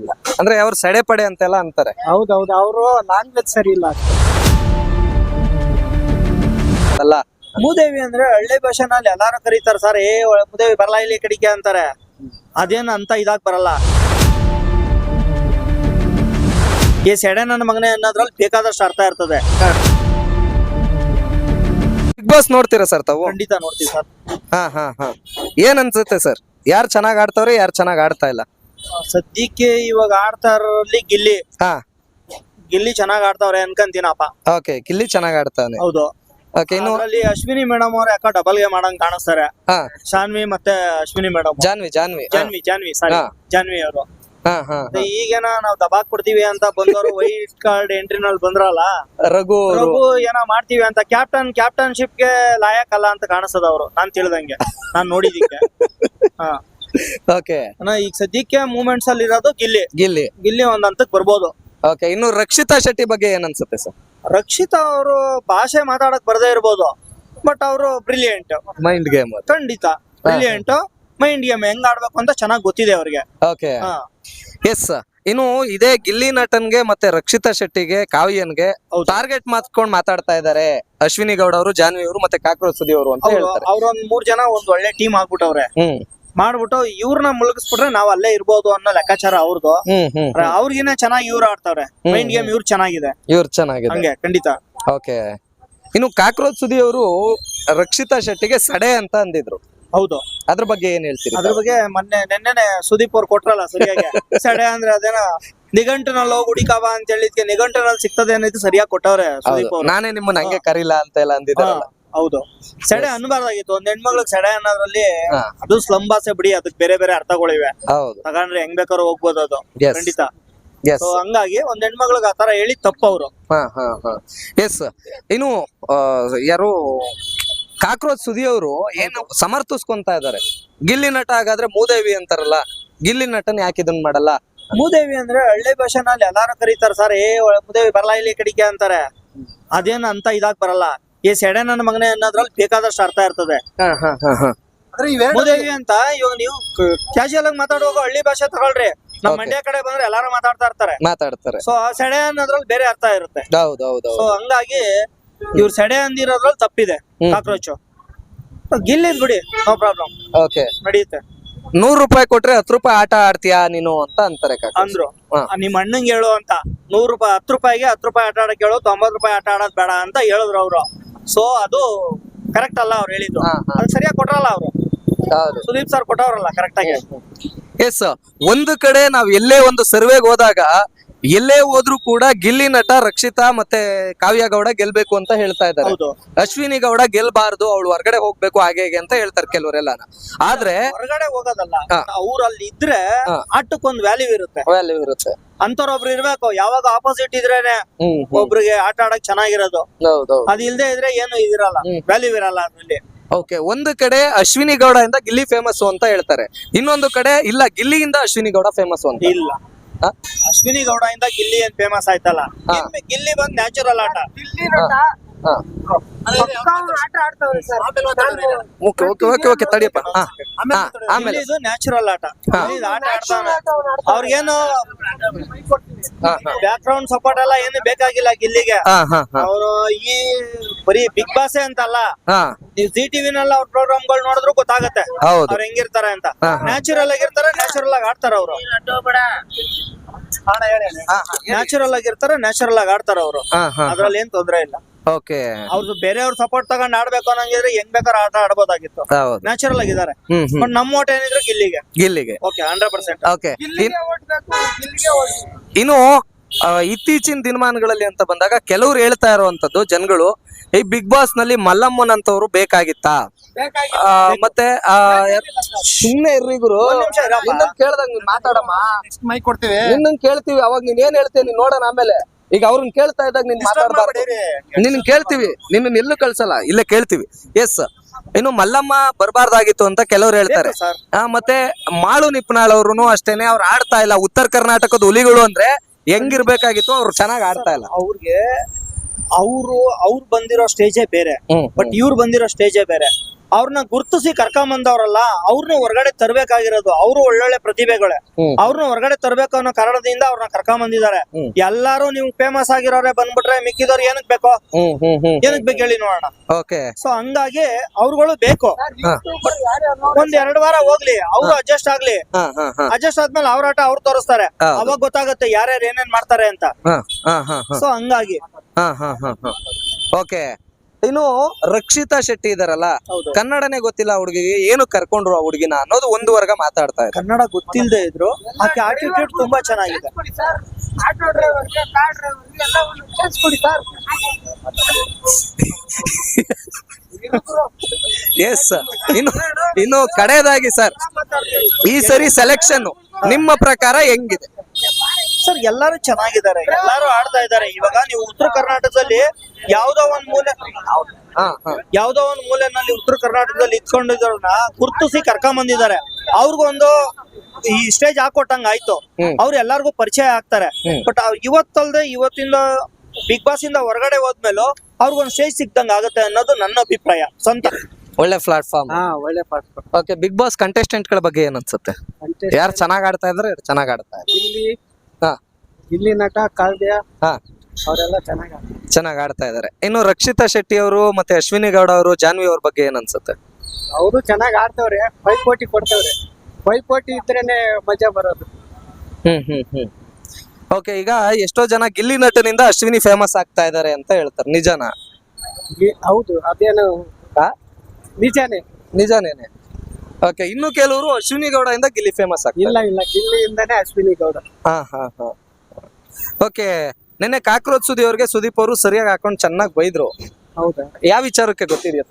ಇಲ್ಲ. ಅಂದ್ರೆ ಅವ್ರು ಸಡೆ ಪಡೆ ಅಂತೆಲ್ಲ ಅಂತಾರೆ. ಹೌದೌದು ಅವರು ಲ್ಯಾಂಗ್ವೇಜ್ ಸರಿ ಇಲ್ಲ. ಅಲ್ಲ. ಮೂದೇವಿ ಅಂದ್ರೆ ಹಳ್ಳಿ ಭಾಷೆನಲ್ಲಿ ಎಲ್ಲಾರು ಕರೀತಾರೆ ಸರ್. ಏ ಮೂದೇವಿ ಬರಲ್ಲ ಇಲ್ಲಿ ಕಡಿಕೆ ಅಂತಾರೆ. ಅದೇನು ಅಂತ ಇದಾಗ್ ಬರಲ್ಲ. ಈ ಸೆಡೆ ನನ್ನ ಮಗನೇ ಅನ್ನೋದ್ರಲ್ಲಿ ಬೇಕಾದಷ್ಟು ಅರ್ಥ ಇರ್ತದೆ. ಬಿಗ್ ಬಾಸ್ ನೋಡ್ತೀರಾ ಸರ್ ತಾವು? ಖಂಡಿತ ನೋಡ್ತೀವಿ ಸರ್. ಹಾ ಹಾ ಹಾ. ಏನ್ ಅನ್ಸುತ್ತೆ ಸರ್? ಯಾರು ಚೆನ್ನಾಗ್ ಆಡ್ತಾವ್ರೆ ಯಾರು ಚೆನ್ನಾಗ್ ಆಡ್ತಾ ಇಲ್ಲ? ಸದ್ಯಕ್ಕೆ ಇವಾಗ ಆಡ್ತಾ ಇರೋರಲ್ಲಿ ಗಿಲ್ಲಿ. ಹಾ. ಗಿಲ್ಲಿ ಚೆನ್ನಾಗ್ ಆಡ್ತಾವ್ರೆ ಅನ್ಕಂತೀನಪ್ಪ. ಓಕೆ ಗಿಲ್ಲಿ ಚೆನ್ನಾಗ್ ಆಡ್ತಾನೆ ಹೌದು. ಓಕೆ ಇನ್ನು ಅದ್ರಲ್ಲಿ ಅಶ್ವಿನಿ ಮೇಡಮ್ ಅವ್ರ ಯಾಕೋ ಡಬಲ್ಗೆ ಮಾಡಂಗ್ ಕಾಣಿಸ್ತಾರೆ. ಹಾ. ಶಾನ್ವಿ ಮತ್ತೆ ಅಶ್ವಿನಿ ಮೇಡಮ್ ಜಾನ್ವಿ ಜಾನ್ವಿ. ಹಾ, ಜಾನ್ವಿ ಜಾನ್ವಿ ಸಾರಿ ಹಾ. ಜಾನ್ವಿ ಅವರು. ಹಾ ಹಾ ಹಾ. ಈಗೇನ ನಾವ್ ದಬಾಕ್ ಕೊಡ್ತೀವಿ ಅಂತ ಬಂದವರು ವೈಟ್ ಕಾರ್ಡ್ ಎಂಟ್ರಿ ನಲ್ಲಿ ಬಂದ್ರಲ್ಲ? ರಘು ಅವ್ರು. ರಘು ಏನೋ ಮಾಡ್ತೀವಿ ಅಂತ. ಕ್ಯಾಪ್ಟನ್ ಕ್ಯಾಪ್ಟನ್ಶಿಪ್ಗೆ ಲಾಯಕ್ ಅಲ್ಲ ಅಂತ ಕಾಣಿಸ್ತದ ಅವರು ನಾನ್ ತಿಳಿದಂಗೆ. ನಾನ್ ನೋಡಿದಿಕ್ಕೆ. ಹಾ. ಓಕೆ ಅಣ್ಣ, ಈಗ ಸದ್ಯಕ್ಕೆ ಮೂಮೆಂಟ್ಸ್ ಅಲ್ಲಿ ಇರೋದು ಗಿಲ್ಲಿ. ಗಿಲ್ಲಿ. ಗಿಲ್ಲಿ ಒಂದ್ ಹಂತಕ್ ಬರ್ಬೋದು. ಓಕೆ ಇನ್ನು ರಕ್ಷಿತಾ ಶೆಟ್ಟಿ ಬಗ್ಗೆ ಏನ್ ಅನ್ಸುತ್ತೆ ಸರ್ ರಕ್ಷಿತಾ ಅವರು ಭಾಷೆ ಮಾತಾಡಕ್ ಬರದೇ ಇರ್ಬೋದು ಬಟ್ ಅವರು ಬ್ರಿಲಿಯಂಟ್ ಮೈಂಡ್ ಗೇಮ್ ಖಂಡಿತ. ಬ್ರಿಲಿಯಂಟ್ ಮೈಂಡ್ ಗೇಮ್ ಹೆಂಗ್ ಆಡ್ಬೇಕು ಅಂತ ಚೆನ್ನಾಗ್ ಗೊತ್ತಿದೆ ಅವ್ರಿಗೆ. ಓಕೆ ಎಸ್ ಇನ್ನು ಇದೇ ಗಿಲ್ಲಿ ನಟನ್ಗೆ ಮತ್ತೆ ರಕ್ಷಿತಾ ಶೆಟ್ಟಿಗೆ ಕಾವ್ಯನ್ಗೆ ಗೆ ಟಾರ್ಗೆಟ್ ಮಾತ್ಕೊಂಡ್ ಮಾತಾಡ್ತಾ ಇದ್ದಾರೆ ಅಶ್ವಿನಿ ಗೌಡ ಅವರು ಜಾನ್ವಿ ಅವರು ಮತ್ತೆ ಕಾಕ್ರೋಚ್ ಸುದಿ ಅವರು ಅಂತ ಹೇಳ್ತಾರೆ. ಅವ್ರೊಂದ್ ಮೂರ್ ಜನ ಒಂದ್ ಒಳ್ಳೆ ಟೀಮ್ ಆಗ್ಬಿಟ್ಟವ್ರೆ. ಹ್ಮ್. ಮಾಡ್ಬಿಟ್ಟು ಇವ್ರನ್ನ ಮುಳುಗಿಸ್ಬಿಟ್ರೆ ನಾವ್ ಅಲ್ಲೇ ಇರ್ಬೋದು ಅನ್ನೋ ಲೆಕ್ಕಾಚಾರ ಅವ್ರದ್ದು ಅವ್ರಿಗಿನ ಚೆನ್ನಾಗಿ ಇವ್ರು ಆಡ್ತಾವ್ರೆ. ಮೈಂಡ್ ಗೇಮ್ ಇವ್ರು ಚೆನ್ನಾಗಿದೆ. ಇವ್ರು ಚೆನ್ನಾಗಿದೆ. ಹಂಗೆ ಖಂಡಿತ. ಓಕೆ. ಇನ್ನು ಕಾಕ್ರೋಚ್ ಸುದಿ ಅವರು ರಕ್ಷಿತಾ ಶೆಟ್ಟಿಗೆ ಸಡೆ ಅಂತ ಅಂದಿದ್ರು. ಹೌದು. ಅದ್ರ ಬಗ್ಗೆ ಏನ್ ಹೇಳ್ತೀರಿ? ಅದ್ರ ಬಗ್ಗೆ ಮೊನ್ನೆ ನಿನ್ನೆನೆ ಸುದೀಪ್ ಅವ್ರು ಕೊಟ್ರಲ್ಲ ಸರಿಯಾಗಿ. ಸಡೆ ಅಂದ್ರೆ ಅದೇನ ನಿಘಂಟಿನಲ್ಲಿ ಹೋಗಿ ಹುಡಿಕಾವ ಅಂತ ಹೇಳಿದ್ಕೆ ನಿಘಂಟಿನಲ್ಲಿ ಸಿಗ್ತದೆ ಅನ್ನೋದು ಸರಿಯಾಗಿ ಕೊಟ್ಟವ್ರೆ ಸುದೀಪ್. ಅವ್ರು. ನಾನೇ ನಿಮ್ಮನ್ನ ಹಂಗೆ ಕರಿಲ್ಲ ಅಂತ ಎಲ್ಲ ಅಂದಿದ್ದಾರಲ್ಲ ಹಾ, ಹೌದು. ಸಡೆ ಅನ್ಬಾರ್ದಾಗಿತ್ತು. ಒಂದ್ ಹೆಣ್ಮಗ್ಳಿಗೆ ಸೆಡೆ ಅನ್ನೋದ್ರಲ್ಲಿ ಹಾ. ಅದು ಸ್ಲಂ ಭಾಷೆ ಬಿಡಿ ಅದಕ್ಕೆ ಬೇರೆ ಬೇರೆ ಅರ್ಥಗಳಿವೆ. ಹೌದು. ತಗೊಂಡ್ರೆ ಹೆಂಗ್ ಬೇಕಾದ್ರೂ ಹೋಗ್ಬೋದು ಅದು. Yes. ಖಂಡಿತ. ಎಸ್ ಸೊ ಹಂಗಾಗಿ ಒಂದ್ ಆ ತರ ಹೇಳಿ ತಪ್ಪು ಅವರು ಹಾ ಹಾ ಹಾ. ಎಸ್ ಇನ್ನು ಆ, ಯಾರು ಕಾಕ್ರೋಚ್ ಸುದಿಯವರು ಏನು ಸಮರ್ಥಿಸ್ಕೊಂತ ಇದಾರೆ ಗಿಲ್ಲಿ ನಟ ಹಾಗಾದ್ರೆ ಮೂದೇವಿ ಅಂತಾರಲ್ಲ. ಗಿಲ್ಲಿ ನಟನ್ ಯಾಕೆ ಇದನ್ ಮಾಡಲ್ಲ? ಮೂದೇವಿ ಅಂದ್ರೆ ಹಳ್ಳಿ ಭಾಷೆನಲ್ಲಿ ಎಲ್ಲಾರು ಕರೀತಾರೆ ಸರ್ ಏ ಒಳ- ಮೂದೇವಿ ಬರಲ್ಲ ಇಲ್ಲಿ ಕಡಿಕೆ ಕಡೆಗೆ ಅಂತಾರೆ. ಅದೇನ್ ಅಂತ ಇದಾಗ್ ಬರಲ್ಲ. ಈ ಸೆಡೆ ನನ್ನ ಮಗನೇ ಅನ್ನೋದ್ರಲ್ಲಿ ಬೇಕಾದಷ್ಟು ಅರ್ಥ ಇರ್ತದೆ. ಹಾ ಹಾ ಹಾ ಹಾ. ಮೂದೇವಿ ಅಂತ ಇವಾಗ ನೀವು ಕ್ಯಾಶುಯಲ್ ಆಗಿ ಮಾತಾಡುವಾಗ ಹಳ್ಳಿ ಭಾಷೆ ತಗೊಳ್ರಿ. ನಮ್ Okay. ಮಂಡ್ಯ ಕಡೆ ಬಂದ್ರೆ ಎಲ್ಲಾರು ಮಾತಾಡ್ತಾ ಇರ್ತಾರೆ. ಮಾತಾಡ್ತಾರೆ. ಸೊ ಆ ಸೆಡೆ ಅನ್ನೋದ್ರಲ್ಲಿ ಬೇರೆ ಅರ್ಥ ಇರುತ್ತೆ. ಹೌದು ಹೌದು ಸೊ ಹಂಗಾಗಿ ಇವ್ರು ಸೆಡೆ ಅಂದಿರೋದ್ರಲ್ಲಿ ತಪ್ಪಿದೆ ಹ್ಮ್. ಕಾಕ್ರೋಚ್. ಗಿಲ್ಲಿದ್ ಬಿಡಿ ನೋ ಪ್ರಾಬ್ಲಮ್ ಓಕೆ ನಡೆಯುತ್ತೆ ನೂರ್ ರೂಪಾಯಿ ಕೊಟ್ರೆ ಹತ್ತು ರೂಪಾಯಿ ಆಟ ಆಡ್ತೀಯಾ ನೀನು ಅಂತ ಅಂತಾರೆ. ಅಂದ್ರು. ಹಾ. ಆ, ನಿಮ್ ಅಣ್ಣಂಗ್ ಹೇಳು ಅಂತ. ನೂರ್ ರೂಪಾಯಿ ಹತ್ತು ರೂಪಾಯಿಗೆ ಹತ್ತು ರೂಪಾಯಿ ಆಟ ಆಡಕ್ ಹೇಳು ತೊಂಬತ್ ರೂಪಾಯಿ ಆಟ ಆಡೋದ್ ಬೇಡ ಅಂತ ಹೇಳಿದ್ರು ಅವ್ರು. ಸೊ ಅದು ಕರೆಕ್ಟ್ ಅಲ್ಲ ಅವ್ರು ಹೇಳಿದ್ದು. ಅದು ಸರಿಯಾಗಿ ಕೊಟ್ರಲ್ಲ ಅವರು. ಹೌದು. ಸುದೀಪ್ ಸರ್ ಕೊಟ್ಟವ್ರಲ್ಲ ಕರೆಕ್ಟ್ ಆಗಿ. ಎಸ್ ಒಂದು ಕಡೆ ನಾವ್ ಎಲ್ಲೇ ಒಂದು ಸರ್ವೆಗೆ ಹೋದಾಗ ಎಲ್ಲೇ ಹೋದ್ರು ಕೂಡ ಗಿಲ್ಲಿ ನಟ ರಕ್ಷಿತಾ ಮತ್ತೆ ಕಾವ್ಯ ಗೌಡ ಗೆಲ್ಬೇಕು ಅಂತ ಹೇಳ್ತಾ ಇದ್ದಾರೆ ಹೌದು ಅಶ್ವಿನಿ ಗೌಡ ಗೆಲ್ಬಾರ್ದು ಅವಳು ಹೊರಗಡೆ ಹೋಗ್ಬೇಕು ಹಾಗೆ ಹೀಗೆ ಅಂತ ಹೇಳ್ತಾರೆ ಕೆಲವರೆಲ್ಲ ಆದ್ರೆ ಹೊರಗಡೆ ಹೋಗೋದಲ್ಲ ಹಾ. ಅವ್ರು ಅಲ್ಲಿ ಇದ್ರೆ ಹಾ. ಆಟಕ್ಕೊಂದ್ ವ್ಯಾಲ್ಯೂ ಇರುತ್ತೆ ವ್ಯಾಲ್ಯೂ ಇರುತ್ತೆ ಅಂತವ್ರ ಒಬ್ರು ಇರ್ಬೇಕು ಯಾವಾಗ ಆಪೋಸಿಟ್ ಇದ್ರೇನೆ ಹ್ಮ್ ಹ್ಮ್. ಒಬ್ರಿಗೆ ಆಟ ಆಡಕ್ ಚೆನ್ನಾಗಿರೋದು ಹೌದೌದು ಅದ್ ಇಲ್ದೇ ಇದ್ರೆ ಏನು ಇದಿರಲ್ಲ ಹ್ಮ್. ವ್ಯಾಲ್ಯೂ ಇರಲ್ಲ ಅದ್ರಲ್ಲಿ ಓಕೆ ಒಂದು ಕಡೆ ಅಶ್ವಿನಿ ಗೌಡ ಇಂದ ಗಿಲ್ಲಿ ಫೇಮಸ್ ಅಂತ ಹೇಳ್ತಾರೆ ಇನ್ನೊಂದು ಕಡೆ ಇಲ್ಲ ಗಿಲ್ಲಿಯಿಂದ ಅಶ್ವಿನಿ ಗೌಡ ಫೇಮಸ್ ಅಂತ ಇಲ್ಲ? ಅಶ್ವಿನಿ ಗೌಡ ಇಂದ ಗಿಲ್ಲಿ ಏನ್ ಫೇಮಸ್ ಆಯ್ತಲ್ಲ? ಗಿಲ್ಲಿ ಬಂದ್ ನ್ಯಾಚುರಲ್ ಆಟ. ಹಾ. ಓಕೆ ಓಕೆ ಓಕೆ ಓಕೆ ತಡಿಯಪ್ಪ. ಹಾ ಹಾ, ಆಮೇಲೆ. ಗಿಲ್ಲಿದು ನ್ಯಾಚುರಲ್ ಆಟ. ಹಾ. ಆಟ ಆಡ್ತಾನೆ. ಅವ್ರಿಗೇನು ಬ್ಯಾಕ್ ಗ್ರೌಂಡ್ ಸಪೋರ್ಟ್ ಎಲ್ಲ ಏನು ಬೇಕಾಗಿಲ್ಲ ಗಿಲ್ಲಿಗೆ ಹಾ ಹಾ ಹಾ. ಅವರು ಈ ಬರೀ ಬಿಗ್ ಬಾಸ್ ಅಂತಲ್ಲ. ಹಾ. ನೀವು ಜಿ ಟಿವಿ ನಲ್ಲಿ ಅವ್ರ ಪ್ರೋಗ್ರಾಮ್ಗಳು ನೋಡಿದ್ರು ಗೊತ್ತಾಗತ್ತೆ. ಹೌದು. ಅವ್ರ ಹೆಂಗಿರ್ತಾರೆ ಅಂತ. ನ್ಯಾಚುರಲ್ ಆಗಿರ್ತಾರೆ ನ್ಯಾಚುರಲ್ ಆಗಿ ಆಡ್ತಾರ ಅವರು. ಹಾ ನ್ಯಾಚುರಲ್ ಆಗಿರ್ತಾರೆ ನ್ಯಾಚುರಲ್ ಆಗಿ ಆಡ್ತಾರ ಅವರು. ಅದ್ರಲ್ಲಿ ಏನ್ ತೊಂದ್ರೆ ಇಲ್ಲ. ಓಕೆ. ಅವ್ರದ್ದು ಬೇರೆಯವ್ರ ಸಪೋರ್ಟ್ ತಗೊಂಡ್ ಆಡ್ಬೇಕು ಅನ್ನಂಗಿದ್ರೆ ಹೆಂಗ್ ಬೇಕಾದ್ರೆ ಆಟ ಆಡ್ಬೋದಾಗಿತ್ತು. ಹೌದು. ನ್ಯಾಚುರಲ್ ಆಗಿದ್ದಾರೆ. ಹ್ಮ್ ಹ್ಮ್. ಬಟ್ ನಮ್ಮ ಓಟ್ ಏನಿದ್ರು ಗಿಲ್ಲಿಗೆ. ಗಿಲ್ಲಿಗೆ. Okay hundred percent okay. ಇನ್ನು ಆ, ಇತ್ತೀಚಿನ ದಿನಮಾನಗಳಲ್ಲಿ ಅಂತ ಬಂದಾಗ ಕೆಲವ್ರು ಹೇಳ್ತಾ ಇರುವಂತದ್ದು ಜನಗಳು ಈ ಬಿಗ್ ಬಾಸ್ನಲ್ಲಿ ಮಲ್ಲಮ್ಮನಂತವ್ರು ಬೇಕಾಗಿತ್ತಾ? ಆ, ಮತ್ತೆ ಆ, ಸುಮ್ನೆ ಇರ್ರಿ ಗುರು. ಒಂದ್ ನಿಮಿಷ ಇರಪ್ಪ. ಇನ್ನೊಂದ್ ಕೇಳ್ದಂಗ್ ನೀನ್ ಮಾತಾಡಮ್ಮ ಮೈಕ್ ಕೊಡ್ತೀವಿ. ಕೇಳ್ತೀವಿ. ಅವಾಗ ನೀನ್ ಏನ್ ಹೇಳ್ತೀನಿ ನೋಡೋಣ ಆಮೇಲೆ. ಈಗ ಅವ್ರನ್ನ ಕೇಳ್ತಾ ಇದ್ದಾಗ ನೀನ್ ಮಾತಾಡ್ಬಾರ್ದು. ನಿನ್ನ ಕೇಳ್ತೀವಿ ನಿನ್ನ ಎಲ್ಲೂ ಕಳ್ಸಲ್ಲ ಇಲ್ಲೇ ಕೇಳ್ತೀವಿ. ಎಸ್ ಇನ್ನು ಮಲ್ಲಮ್ಮ ಬರಬಾರ್ದಾಗಿತ್ತು ಅಂತ ಕೆಲವ್ರು ಹೇಳ್ತಾರೆ. ಮತ್ತೆ ಮಾಳು ನಿಪ್ನಾಳ್ ಅವ್ರು ಅಷ್ಟೇನೆ ಅವ್ರು ಆಡ್ತಾ ಇಲ್ಲ. ಉತ್ತರ ಕರ್ನಾಟಕದ ಹುಲಿಗಳು ಅಂದ್ರೆ ಹೆಂಗಿರ್ಬೇಕಾಗಿತ್ತು ಅವ್ರು ಚೆನ್ನಾಗಿ ಆಡ್ತಾ ಇಲ್ಲ. ಅವ್ರಿಗೆ ಅವರು ಅವ್ರು ಬಂದಿರೋ ಸ್ಟೇಜೇ ಬೇರೆ. ಬಟ್ ಇವ್ರು ಬಂದಿರೋ ಸ್ಟೇಜೇ ಬೇರೆ. ಅವ್ರನ್ನ ಗುರ್ತಿಸಿ ಕರ್ಕೊಂಬಂದವ್ರಲ್ಲ ಅವ್ರನ್ನ ಹೊರಗಡೆ ತರ್ಬೇಕಾಗಿರೋದು ಅವರು ಒಳ್ಳೊಳ್ಳೆ ಪ್ರತಿಭೆಗಳೇ. ಅವ್ರನ್ನ ಹೊರಗಡೆ ತರ್ಬೇಕು ಅನ್ನೋ ಕಾರಣದಿಂದ ಅವ್ರನ್ನ ಕರ್ಕೊಂಬಂದಿದ್ದಾರೆ. ಎಲ್ಲಾರು ನೀವು ಫೇಮಸ್ ಆಗಿರೋರೆ ಬಂದ್ಬಿಟ್ರೆ ಮಿಕ್ಕಿದವ್ರು ಏನಕ್ ಬೇಕೋ? ಏನಕ್ ಬೇಕು ಹೇಳಿ ನೋಡೋಣ. ಓಕೆ. ಸೊ ಹಂಗಾಗಿ ಅವ್ರುಗಳು ಬೇಕು. ಒಂದ್ ಎರಡ್ ವಾರ ಹೋಗ್ಲಿ ಅವ್ರು ಅಡ್ಜಸ್ಟ್ ಆಗ್ಲಿ. ಹಾ ಹಾ ಹಾ. ಅಡ್ಜಸ್ಟ್ ಆದ್ಮೇಲೆ ಅವ್ರ ಆಟ ಅವ್ರು ತೋರಿಸ್ತಾರೆ. ಅವಾಗ ಗೊತ್ತಾಗುತ್ತೆ ಯಾರ್ಯಾರು ಏನೇನ್ ಮಾಡ್ತಾರೆ ಅಂತ. ಹಾ ಹಾ ಹಾ ಹಾ. ಸೊ ಹಂಗಾಗಿ. ಹಾ ಹಾ ಹಾ ಹಾ. ಓಕೆ. ಇನ್ನು ರಕ್ಷಿತಾ ಶೆಟ್ಟಿ ಇದಾರಲ್ಲ ಕನ್ನಡನೇ ಗೊತ್ತಿಲ್ಲ ಹುಡುಗಿಗೆ ಏನು ಕರ್ಕೊಂಡ್ರು ಆ ಹುಡುಗಿನ ಅನ್ನೋದು ಒಂದು ವರ್ಗ ಮಾತಾಡ್ತಾ ಇದೆ ಕನ್ನಡ ಗೊತ್ತಿಲ್ಲದೆ ಇದ್ರು ಆಕೆ ಆಟಿಟ್ಯೂಡ್ ತುಂಬಾ ಚೆನ್ನಾಗಿದೆ. ಕೊಡಿ ಸರ್ ಎಸ್ ಇನ್ನು ಇನ್ನು ಕಡೆಯದಾಗಿ ಸರ್ ಈ ಸರಿ ಸೆಲೆಕ್ಷನ್ ನಿಮ್ಮ ಪ್ರಕಾರ ಹೆಂಗಿದೆ? ಸರ್ ಎಲ್ಲಾರು ಚೆನ್ನಾಗಿದ್ದಾರೆ. ಎಲ್ಲಾರು ಆಡ್ತಾ ಇದ್ದಾರೆ. ಇವಾಗ ನೀವು ಉತ್ತರ ಕರ್ನಾಟಕದಲ್ಲಿ ಯಾವ್ದೋ ಒಂದ್ ಮೂಲೆ ಹಾ ಹಾ. ಯಾವ್ದೋ ಒಂದ್ ಮೂಲೆನಲ್ಲಿ ಉತ್ತರ ಕರ್ನಾಟಕದಲ್ಲಿ ಇಟ್ಕೊಂಡಿದ್ದವ್ರನ್ನ ಗುರ್ತಿಸಿ ಕರ್ಕೊಂಡ್ ಬಂದಿದ್ದಾರೆ ಅವ್ರಿಗೊಂದು ಈ ಸ್ಟೇಜ್ ಹಾಕೊಟ್ಟಂಗ ಆಯ್ತು. ಅವ್ರು ಎಲ್ಲಾರ್ಗು ಪರಿಚಯ ಆಗ್ತಾರೆ. ಬಟ್ ಇವತ್ತಲ್ದೆ ಇವತ್ತಿಂದ ಬಿಗ್ ಬಾಸ್ ಇಂದ ಹೊರಗಡೆ ಹೋದ್ಮೇಲೂ ಅವ್ರಿಗೊಂದು ಸ್ಟೇಜ್ ಸಿಕ್ದಂಗ ಆಗುತ್ತೆ ಅನ್ನೋದು ನನ್ನ ಅಭಿಪ್ರಾಯ. ಸ್ವಂತ. ಒಳ್ಳೆ ಪ್ಲಾಟ್ಫಾರ್ಮ್ ಒಳ್ಳೆ ಪ್ಲಾಟ್ಫಾರ್ಮ್ ಓಕೆ ಬಿಗ್ ಬಾಸ್ ಕಂಟೆಸ್ಟೆಂಟ್ಗಳ ಬಗ್ಗೆ ಏನ್ ಅನ್ಸುತ್ತೆ? ಯಾರು ಚೆನ್ನಾಗ್ ಆಡ್ತಾ ಇದ್ರೆ ಚೆನ್ನಾಗ್ ಆಡ್ತಾ ಇದ್ದಾರೆ ಇಲ್ಲಿ ಇಲ್ಲಿ ನಟ ಕಾವ್ಯ ಹಾ. ಅವರೆಲ್ಲ ಚೆನ್ನಾಗಿ ಚೆನ್ನಾಗ್ ಆಡ್ತಾ ಇದಾರೆ. ಇನ್ನು ರಕ್ಷಿತಾ ಶೆಟ್ಟಿ ಅವರು ಮತ್ತೆ ಅಶ್ವಿನಿ ಗೌಡ ಅವರು ಜಾನ್ವಿ ಅವ್ರ ಬಗ್ಗೆ ಏನ್ ಅನ್ಸುತ್ತೆ? ಅವರು ಚೆನ್ನಾಗಿ ಆಡ್ತವ್ರೆ ಪೈಪೋಟಿ ಕೊಡ್ತವ್ರೆ. ಪೈಪೋಟಿ ಇದ್ರೇನೆ ಮಜಾ ಬರೋದು. ಹ್ಮ್ ಹ್ಮ್ ಹ್ಮ್. ಓಕೆ ಈಗ ಎಷ್ಟೋ ಜನ ಗಿಲ್ಲಿ ನಟನಿಂದ ಅಶ್ವಿನಿ ಫೇಮಸ್ ಆಗ್ತಾ ಇದಾರೆ ಅಂತ ಹೇಳ್ತಾರೆ. ನಿಜಾನ? ಈ- ಹೌದು ಅದೇನು ನಿಜಾನೇ. ನಿಜಾನೇನೆ. ಓಕೆ ಇನ್ನು ಕೆಲವರು ಅಶ್ವಿನಿ ಗೌಡ ಇಂದ ಗಿಲ್ಲಿ ಫೇಮಸ್ ಆಗ್ತಾರೆ. ಇಲ್ಲ ಇಲ್ಲ ಗಿಲ್ಲಿಯಿಂದಾನೇ ಅಶ್ವಿನಿ ಗೌಡ. ಹಾ ಹಾ ಹಾ. ಓಕೆ ನಿನ್ನೆ ಕಾಕ್ರೋಚ್ ಸುದೀಪ್ ಅವ್ರಿಗೆ ಸುದೀಪ್ ಅವರು ಸರಿಯಾಗಿ ಹಾಕೊಂಡು ಚೆನ್ನಾಗಿ ಬೈದ್ರು. ಹೌದಾ? ಯಾವ ವಿಚಾರಕ್ಕೆ ಗೊತ್ತಿದೆಯಾ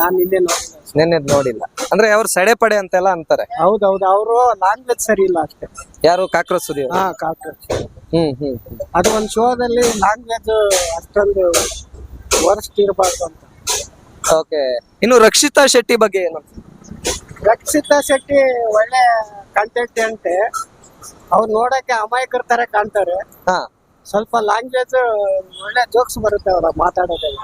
ನಾನು ನಿನ್ನೆ ನೋಡಿಲ್ಲ. ನಿನ್ನೆ ನೋಡಿಲ್ಲ. ಅಂದ್ರೆ ಅವ್ರು ಸಡೆ ಪಡೆ ಅಂತೆಲ್ಲ ಅಂತಾರೆ. ಹೌದೌದು ಅವರು ಲ್ಯಾಂಗ್ವೇಜ್ ಸರಿ ಇಲ್ಲ ಅಷ್ಟೇ. ಯಾರು? ಕಾಕ್ರೋಚ್ ಸುದೀಪ್ ಹಾ ಕಾಕ್ರೋಚ್. ಹ್ಮ್ ಹ್ಮ್ ಅದು ಒಂದು ಶೋದಲ್ಲಿ ಲ್ಯಾಂಗ್ವೇಜ್ ಅಷ್ಟೊಂದು ವರ್ಸ್ಟ್ ಇರಬಾರ್ದು ಅಂತ. ಓಕೆ ಇನ್ನು ರಕ್ಷಿತಾ ಶೆಟ್ಟಿ ಬಗ್ಗೆ ಏನು? ರಕ್ಷಿತಾ ಶೆಟ್ಟಿ ಒಳ್ಳೆ ಕಂಟೆಂಟ್ ಅವ್ರು ನೋಡಕ್ಕೆ ಅಮಾಯಕರ ತರ ಕಾಣ್ತಾರೆ. ಹಾ. ಸ್ವಲ್ಪ ಲ್ಯಾಂಗ್ವೇಜ್ ಒಳ್ಳೆ ಜೋಕ್ಸ್ ಬರುತ್ತೆ ಅವ್ರ ಮಾತಾಡೋದೆಲ್ಲ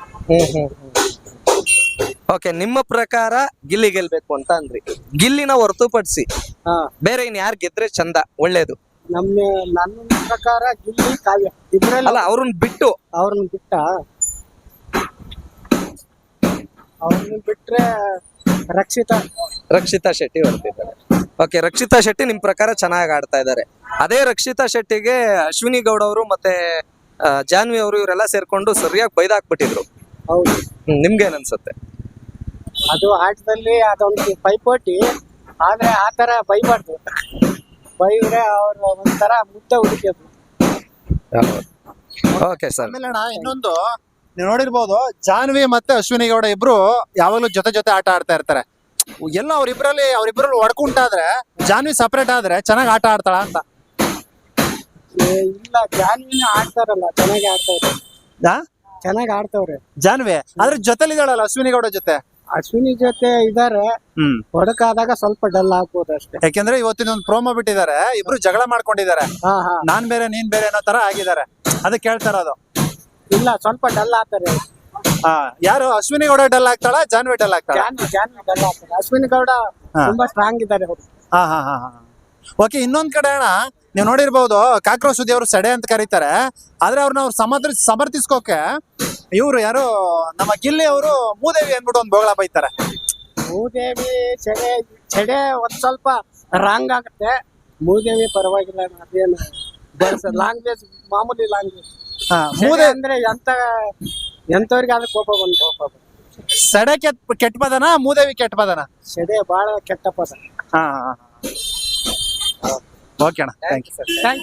ಓಕೆ ನಿಮ್ಮ ಪ್ರಕಾರ ಗಿಲ್ಲಿ ಗೆಲ್ಬೇಕು ಅಂತ ಅಂದ್ರಿ. ಗಿಲ್ಲಿನ ಹೊರತುಪಡಿಸಿ. ಹಾ. ಬೇರೆ ಇನ್ ಯಾರು ಗೆದ್ರೆ ಚಂದ ಒಳ್ಳೇದು? ನಮ್ಮ ನನ್ನ ಪ್ರಕಾರ ಗಿಲ್ಲಿ ಕಾವ್ಯ. ಇಬ್ರಲ್ಲಿ ಅಲ್ಲ ಅವ್ರನ್ನ ಬಿಟ್ಟು. ಅವ್ರನ್ನ ಬಿಟ್ಟ? ಅವ್ರನ್ನ ಬಿಟ್ರೆ ರಕ್ಷಿತಾ. ರಕ್ಷಿತಾ ಶೆಟ್ಟಿ ಬರ್ತಿದ್ದಾರೆ. ಓಕೆ ರಕ್ಷಿತಾ ಶೆಟ್ಟಿ ನಿಮ್ ಪ್ರಕಾರ ಚೆನ್ನಾಗಿ ಆಡ್ತಾ ಇದ್ದಾರೆ. ಅದೇ ರಕ್ಷಿತಾ ಶೆಟ್ಟಿಗೆ ಅಶ್ವಿನಿ ಗೌಡ ಅವರು ಮತ್ತೆ ಆ, ಜಾನ್ವಿ ಅವರು ಇವರೆಲ್ಲ ಸೇರ್ಕೊಂಡು ಸರಿಯಾಗಿ ಬೈದಾಕ್ಬಿಟ್ಟಿದ್ರು. ಹೌದು. ಹ್ಮ್, ನಿಮ್ಗೇನ್ ಅನ್ಸುತ್ತೆ ಅದು ಆಟದಲ್ಲಿ ಅದೊಂದು ಪೈಪೋಟಿ ಆದ್ರೆ ಆ ತರ ಬೈಬಾರ್ದು. ಬೈದ್ರೆ ಅವ್ರ ಒಂಥರ ಮುದ್ದೆ ಹುಡುಕಿದ್ರು ಓಕೆ ಸರ್. ಆಮೇಲೆ ಅಣ್ಣ ಇನ್ನೊಂದು ನೀವು ನೋಡಿರ್ಬೋದು ಜಾನ್ವಿ ಮತ್ತೆ ಅಶ್ವಿನಿ ಗೌಡ ಇಬ್ರು ಯಾವಾಗ್ಲೂ ಜೊತೆ ಜೊತೆ ಆಟ ಆಡ್ತಾ ಇರ್ತಾರೆ. ಎಲ್ಲ ಅವ್ರಿಬ್ರಲ್ಲಿ ಅವ್ರಿಬ್ರಲ್ಲಿ ಒಡ್ಕುಂಟಾದ್ರೆ ಜಾನ್ವಿ ಸಪರೇಟ್ ಆದ್ರೆ ಚೆನ್ನಾಗಿ ಆಟ ಆಡ್ತಾಳ ಅಂತ. ಏ, ಇಲ್ಲ ಜಾನ್ವಿನ ಆಡ್ತಾರಲ್ಲ ಚೆನ್ನಾಗಿ ಆಡ್ತಾವ್ರೆ ಆ? ಚೆನ್ನಾಗಿ ಆಡ್ತವ್ರೆ. ಜಾನ್ವಿ ಆದ್ರೆ ಜೊತೆಲಿದ್ದಾಳಲ್ಲ ಅಶ್ವಿನಿ ಗೌಡ ಜೊತೆ? ಅಶ್ವಿನಿ ಜೊತೆ ಇದಾರೆ ಹ್ಮ್. ಹೊಡಕಾದಾಗ ಸ್ವಲ್ಪ ಡಲ್ ಆಗ್ಬೋದು ಅಷ್ಟೇ. ಯಾಕೆಂದ್ರೆ ಇವತ್ತಿನ ಒಂದು ಪ್ರೋಮೋ ಬಿಟ್ಟಿದ್ದಾರೆ ಇಬ್ರು ಜಗಳ ಮಾಡ್ಕೊಂಡಿದ್ದಾರೆ. ಹಾ ಹಾ. ನಾನ್ ಬೇರೆ ನೀನ್ ಬೇರೆ ಅನ್ನೋ ತರ ಆಗಿದ್ದಾರೆ. ಅದಕ್ಕೆ ಕೇಳ್ತಾ ಇರೋದು. ಇಲ್ಲ ಸ್ವಲ್ಪ ಡಲ್ ಆಗ್ತಾರೆ ಹಾ ಯಾರು? ಅಶ್ವಿನಿ ಗೌಡ ಡಲ್ ಆಗ್ತಾಳ? ಜಾನ್ವಿ ಡಲ್ ಆಗ್ತಾಳ? ಜಾನ್ವಿ ಜಾನ್ವಿ ಡಲ್ ಆಗ್ತಾರೆ. ಅಶ್ವಿನಿ ಗೌಡ ಹಾ. ತುಂಬಾ ಸ್ಟ್ರಾಂಗ್ ಇದ್ದಾರೆ ಅವರು. ಹಾ ಹಾ ಹಾ ಹಾ. ಓಕೆ ಇನ್ನೊಂದ್ ಕಡೆ ಅಣ್ಣ ನೀವು ನೋಡಿರ್ಬೋದು ಕಾಕ್ರೋಚ್ ಸುದ್ದಿ ಅವರು ಸಡೆ ಅಂತ ಕರೀತಾರೆ. ಆದ್ರೆ ಅವ್ರನ್ನ ಅವ್ರು ಸಮರ್ಥಿ ಸಮರ್ಥಿಸ್ಕೋಕೆ ಇವ್ರು ಯಾರು ನಮ್ಮ ಗಿಲ್ಲಿ ಅವರು ಮೂದೇವಿ ಅಂದ್ಬಿಟ್ಟು ಒಂದ್ ಬೋಗಳ ಬೈತಾರೆ. ಮೂದೇವಿ ಚಡೆ ಚಡೆ ಒಂದ್ ಸ್ವಲ್ಪ ರಾಂಗ್ ಆಗುತ್ತೆ. ಮೂದೇವಿ ಪರವಾಗಿಲ್ಲ ಅದೇನು ಲ್ಯಾಂಗ್ವೇಜ್ ಮಾಮೂಲಿ ಮೂದೆ ಮೂದೇ ಅಂದ್ರೆ ಎಂತ ಎಂತವ್ರಿಗೆ ಆದ್ರೆ ಕೋಪ ಬಂದು ಕೋಪ ಬಂದು. ಸಡೆ ಕೆಟ್ ಕೆಟ್ಟ ಪದನ ಮೂದೇವಿ ಕೆಟ್ಟ ಪದನ ಸೆಡೆ ಬಹಳ ಕೆಟ್ಟ ಪದ ಹಾ. ಓಕೆ ಅಣ್ಣ ಥ್ಯಾಂಕ್ ಯು ಥ್ಯಾಂಕ್